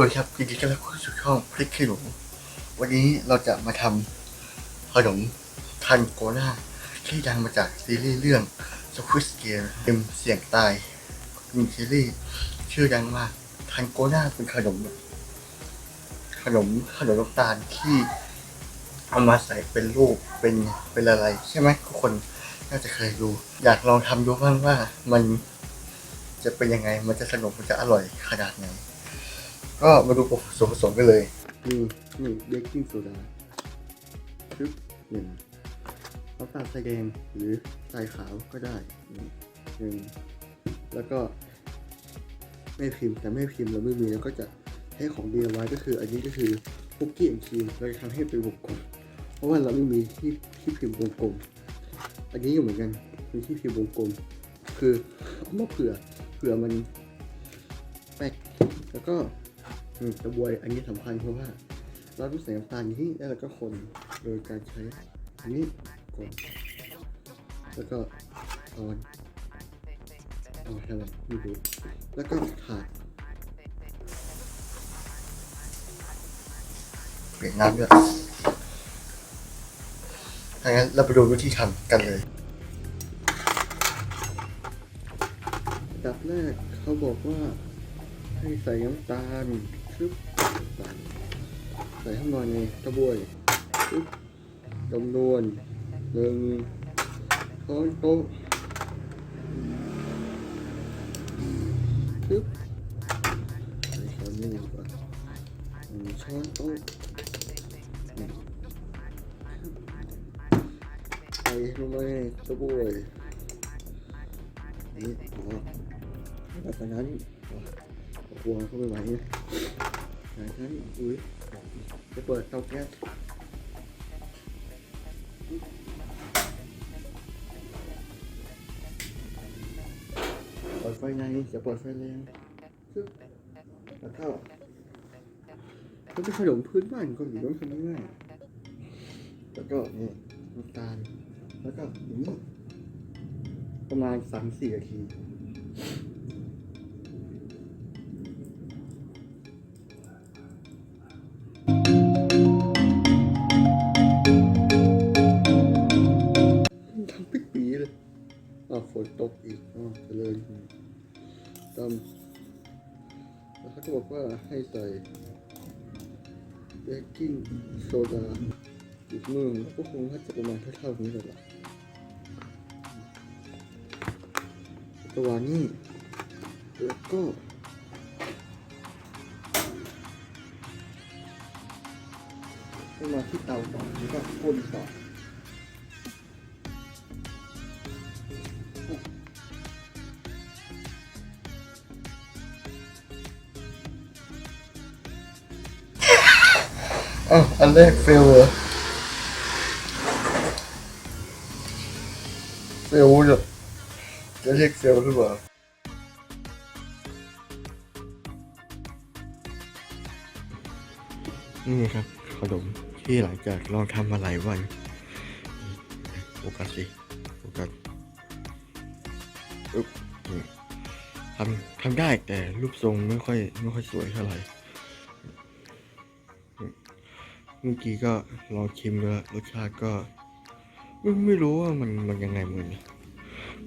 วัสดีครับยินดีต้อนรับเข้าสู่ช่องพริกขี้หนูวันนี้เราจะมาทำขนมทันโกนาที่ดังมาจากซีรีส์เรื่อง Squid Game เป็นเสียงตายเป็นซีรีส์ชื่อดังมากทันโกนาเป็นขนม ขนมขนมน้ำตาลที่เอามาใส่เป็นรูปเป็นเป็นอะไร ใช่ไหมทุกคนน่าจะเคยดู อยากลองทำดูบ้างว่ามันจะเป็นยังไงมันจะสนุกมันจะอร่อยขนาดไหน ก็มาดูส่วนผสมกันเลย นี่นี่เบกกิ้งโซดาชึบหนึ่งน้ำตาลทรายแดงหรือทรายขาวก็ได้นี่หนึ่งแล้วก็ไม่พิมพ์แต่ไม่พิมพ์เราไม่มีแล้วก็จะให้ของ DIY ก็คืออันนี้ก็คือคุกกี้แอนครีมเราจะทำให้เป็นวงกลมเพราะว่าเราไม่มีที่ที่พิมพ์วงกลม อันนี้ก็เหมือนกันมีที่พิมพ์วงกลม คือเอามาเผื่อเผื่อมันแปกแล้วก็ กระบวยอันนี้สำคัญเพราะว่า เราต้องใส่น้ำตาลอย่างนี้แล้วเราก็คนโดยการใช้อันนี้ก่อนแล้วก็ตอนเอาทำไมไม่รู้แล้วก็ถาดเปลี่ยนน้ำด้วยถ้างั้นเราไปดูวิธีทำกันเลยดับแรกเขาบอกว่าให้ใส่น้ำตาล ชึบใส่ใส่ข้างในในกระบวยชึบจำนวนหนึ่ โต๊ะชึบใส่ช้อนนี้ก่อนหนึ่งช้อนโต๊ะนี่ใส่ลงไปในกระบวยนี่พอแล้วจากนั้นกลัวเข้าไปไหวเนี่ยหายท่านอุ้ยจะเปิดเตาแก๊สเปิดไฟในจะเปิดไฟแรงซึ๊บแล้วก็มันเป็นขนมพื้นบ้านเกาหลีต้องทำง่ายแล้วก็นี่น้ำตาลแล้วก็อย่างนี้ประมาณสามสี่นาที อ่าวฝนตกอีกอ๋อเจริญตามแล้วเขาก็บอกว่าให้ใส่เบกกิ้งโซดาอีกมือก็คงน่าจะประมาณเท่าๆนี้แหละตัวนี้แล้วก็ให้มาที่เตาต่อแล้วก็คนต่อ อะอันแรกเฟลเหรอเฟลจะจะเรียกเฟลหรือเปล่านี่ครับขนมที่หลังจากลองทำมาหลายวันโฟกัสสิโฟกัสทำทำได้แต่รูปทรงไม่ค่อยไม่ค่อยสวยเท่าไหร่ เมื่อกี้ก็ลองชิมแล้วรสชาติก็ไม่ไม่รู้ว่ามันมันยังไงเหมือน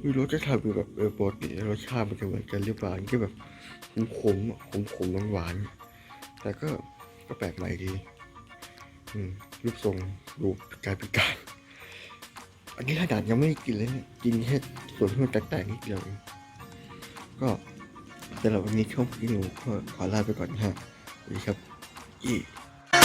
ไม่รู้จะทำแบบเออปกติรสชาติมันจะเหมือนกันหรือเปล่าอันนี้ก็แบบขมขมขมขมหวานๆแต่ก็ก็แปลกใหม่ดี อืมรูปทรงดูกลายเป็นการอันนี้ขนาดยังไม่ได้กินเลยเนี่ยกินแค่ส่วนที่มันแตกๆนิดเดียวก็สำหรับวันนี้ช่องพี่หนูก็ขอลาไปก่อนนะฮะสวัสดีครับอี